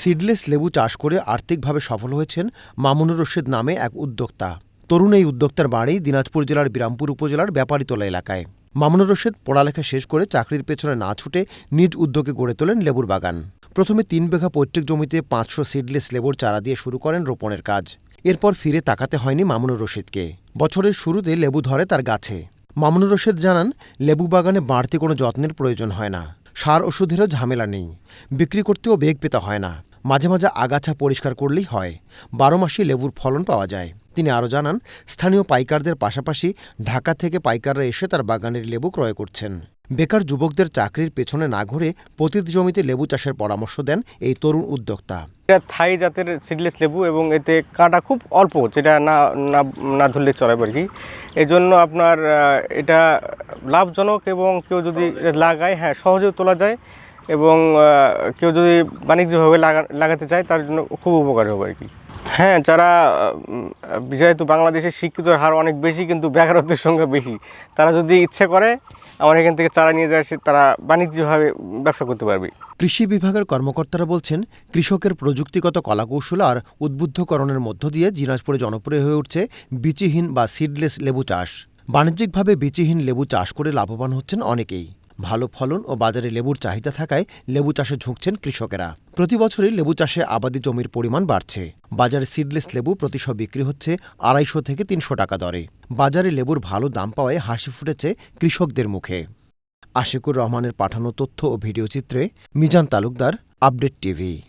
Seedless লেবু চাষ করে আর্থিকভাবে সফল হয়েছেন মামুনুর রশিদ নামে এক উদ্যোক্তা। তরুণ এই উদ্যোক্তার বাড়ি দিনাজপুর জেলার বিরামপুর উপজেলার ব্যাপারীতলা এলাকায়। মামুনুর রশিদ পড়ালেখা শেষ করে চাকরির পেছনে না ছুটে নিজ উদ্যোগে গড়ে তোলেন লেবুর বাগান। প্রথমে তিন বিঘা পৈতৃক জমিতে পাঁচশো সিডলেস লেবুর চারা দিয়ে শুরু করেন রোপণের কাজ। এরপর ফিরে তাকাতে হয়নি মামুনুর রশিদকে। বছরের শুরুতে লেবু ধরে তার গাছে। মামুনুর রশিদ জানান, লেবু বাগানে বাড়তি কোনো যত্নের প্রয়োজন হয় না। সার ওষুধেরও ঝামেলা নেই। বিক্রি করতেও বেগ পেতে হয় না। মাঝে মাঝে আগাছা পরিষ্কার করলেই হয়। বারো মাসে লেবুর ফলন পাওয়া যায়। তিনি আরও জানান, স্থানীয় পাইকারদের পাশাপাশি ঢাকা থেকে পাইকাররা এসে তার বাগানের লেবু ক্রয় করছেন। বেকার যুবকদের চাকরির পেছনে না ঘুরে প্রতিটি জমিতে লেবু চাষের পরামর্শ দেন এই তরুণ উদ্যোক্তা। এটা থাই জাতের সিডলেস লেবু এবং এতে কাঁটা খুব অল্প, যেটা না না না ধরলে চলে আর কি। এই জন্য আপনার এটা লাভজনক এবং কেউ যদি লাগায় হ্যাঁ সহজেও তোলা যায় এবং কেউ যদি বাণিজ্যিকভাবে লাগা- লাগাতে চায়, তার জন্য খুব উপকার হবে আর কি। হ্যাঁ যারা যেহেতু বাংলাদেশের শিক্ষিতর হার অনেক বেশি, কিন্তু বেকারত্বের সংখ্যা বেশি, তারা যদি ইচ্ছে করে আমার এখান থেকে চারা নিয়ে যায় তারা বাণিজ্যিকভাবে ব্যবসা করতে পারবে। কৃষি বিভাগের কর্মকর্তারা বলছেন, কৃষকের প্রযুক্তিগত কলাকৌশল আর উদ্বুদ্ধকরণের মধ্য দিয়ে দিনাজপুরে জনপ্রিয় হয়ে উঠছে বিচিহীন বা সিডলেস লেবু চাষ। বাণিজ্যিকভাবে বিচিহীন লেবু চাষ করে লাভবান হচ্ছেন অনেকেই। ভালো ফলন ও বাজারে লেবুর চাহিদা থাকায় লেবু চাষে ঝুঁকছেন কৃষকেরা। প্রতি বছরই লেবু চাষে আবাদি জমির পরিমাণ বাড়ছে। বাজারে সিডলেস লেবু প্রতিশ বিক্রি হচ্ছে আড়াইশো থেকে তিনশো টাকা দরে। বাজারে লেবুর ভালো দাম পাওয়ায় হাসি ফুটেছে কৃষকদের মুখে। আশিকুর রহমানের পাঠানো তথ্য ও ভিডিওচিত্রে মিজান তালুকদার, আপডেট টিভি।